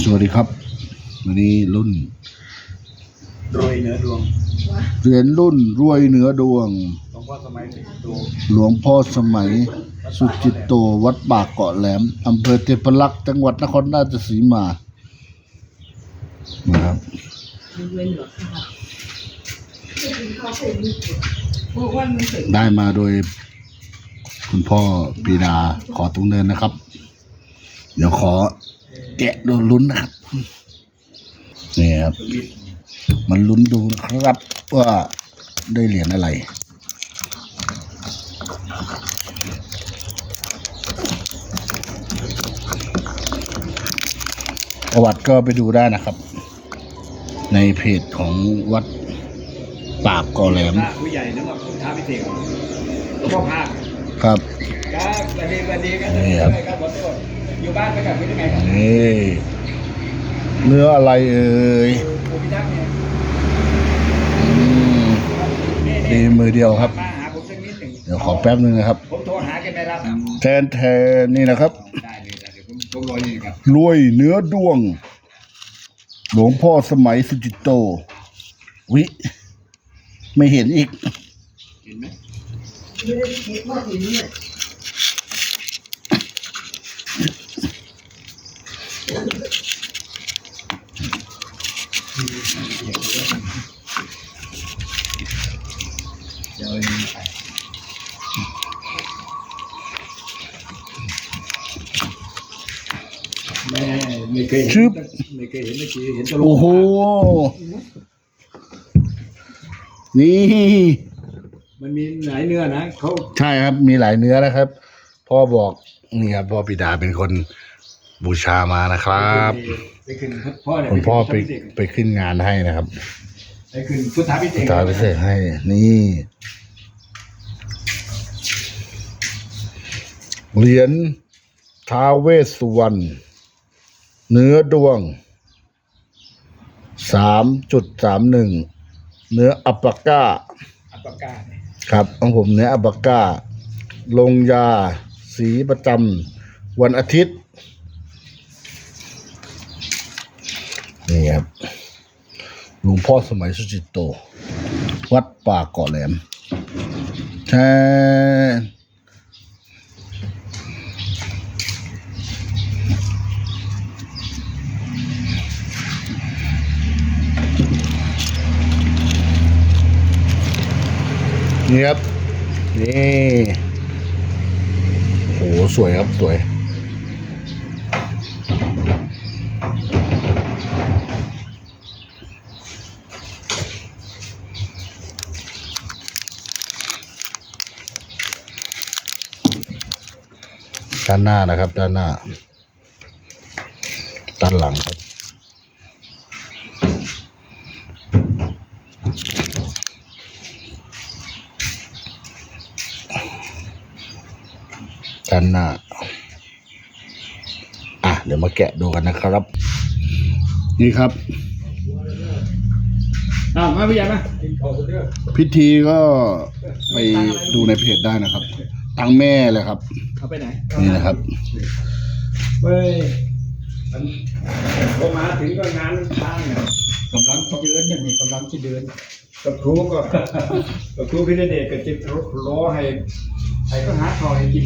สวัสดีครับ วันนี้รุ่นโรยเนื้อดวงเหรียญรุ่นรวยเหนือดวง หลวงพ่อสมัยติดตัวหลวงพ่อสมัย สุจิตโตวัดปากเกาะแหลมอำเภอเทพรักษ์จังหวัดนครราชสีมานะครับได้มาโดย คุณพ่อปีดาขอตรงเนินนะครับ เดี๋ยวขอแกะดูลุ้นนะครับนี่ครับมันลุ้นดูนะครับว่าได้เหรียญอะไรประวัติก็ไปดูได้นะครับ ในเพจของวัดปากกอแหลมพระผู้ใหญ่นึกว่าพุทธพิเศษหลวงพ่อภาคครับครับสวัสดีสวัสดีครับนี่ครับครับข อโทษอยู่บ้านไปกับพี่ได้ไงครับนี่เนื้ออะไรเอ่ยภูพิทักษ์เนี่ยอืมนี่ดีมือเดียวครับ มาหาผมสักนิดหนึ่งเดี๋ยวขอแป๊บนึงนะครับ ผมโทรหาแกไม่รับแทนแทนนี่นะครับ ได้เลยได้เดี๋ยวผมผมรออยู่ครับรวยเนื้อดวง หลวงพ่อสมัยสุจิตโต วิ ไม่เห็นอีก เห็นไหมเดี๋ยวเอาอันนี้ไปแม่ไม่เคยเห็นชึบไม่เคยเห็นเมื่อกี้เห็นตะลุโอ้โห นี่ มันมีหลายเนื้อนะเขาใช่ครับ มีหลายเนื้อนะครับ พ่อบอก นี่ครับพ่อปิดาเป็นคนบูชามานะครับ ไปขึ้นพ่อเนี่ยคุณพ่อไปพุทธพิเศษไปขึ้นงานให้นะครับ ไปขึ้นพุทธพิเศษตาพิเศษให้ นี่ เหรียญท้าวเวสสุวรรณเนื้อดวงสามจุดสามหนึ่งเนื้ออัปปาก้า อัปปากาเนี่ยครับของผมเนื้ออัปปาก้า ลงยา สีประจำวันอาทิตย์ นี่ครับ หลวงพ่อสมัยสุจิตโต วัดป่าเกาะแหลมแช่นี่ครับ นี่ โห สวยครับ สวย ด้านหน้านะครับ ด้านหน้า ด้านหลังครับ ด้านหน้า อะ เดี๋ยวมาแกะดูกันนะครับ นี่ครับอ้าวมาพี่ใหญ่มากินข้าวเด้อพิธีก็ไปดูในเพจได้นะครับ ตังแม่เลยครับ เอาไปไหนนี่นะครับเว้ยมันพอมาถึงก็งานทางเนี่ยกำลังจะเดินเนี่ยมีกำลังจะเดินกับครูก็กับครูพิเดชก็จะรอให้ให้ก็หาข้าวให้กิน